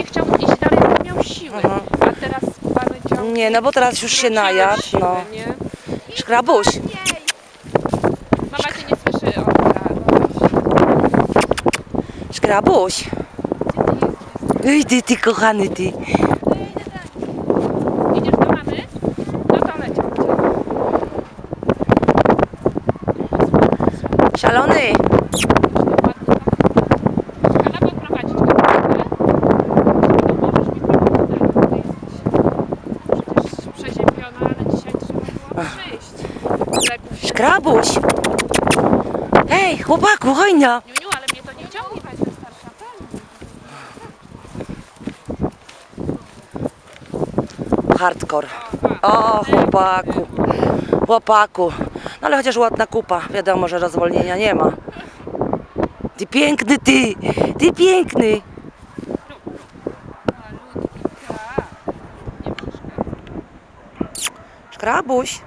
nie chciał iść dalej, bo nie miał siły. Aha. A teraz skubany ciąg. Nie, no bo teraz już się najadł, no. Nie? Szkrabuś, Mama cię nie słyszy, o, tak. szkrabuś. Ej, ty, ty, kochany, ty. Idziesz do mamy? No to leciał. Szalony. Przyjść. Szkrabuś. Ej, chłopaku, hojnia. Niuniu, ale mnie to nie ciągnie, bo jestem starsza. Hardcore. O, chłopaku. Chłopaku. No ale chociaż ładna kupa. Wiadomo, że rozwolnienia nie ma. Ty piękny, ty. Ty piękny. Szkrabuś.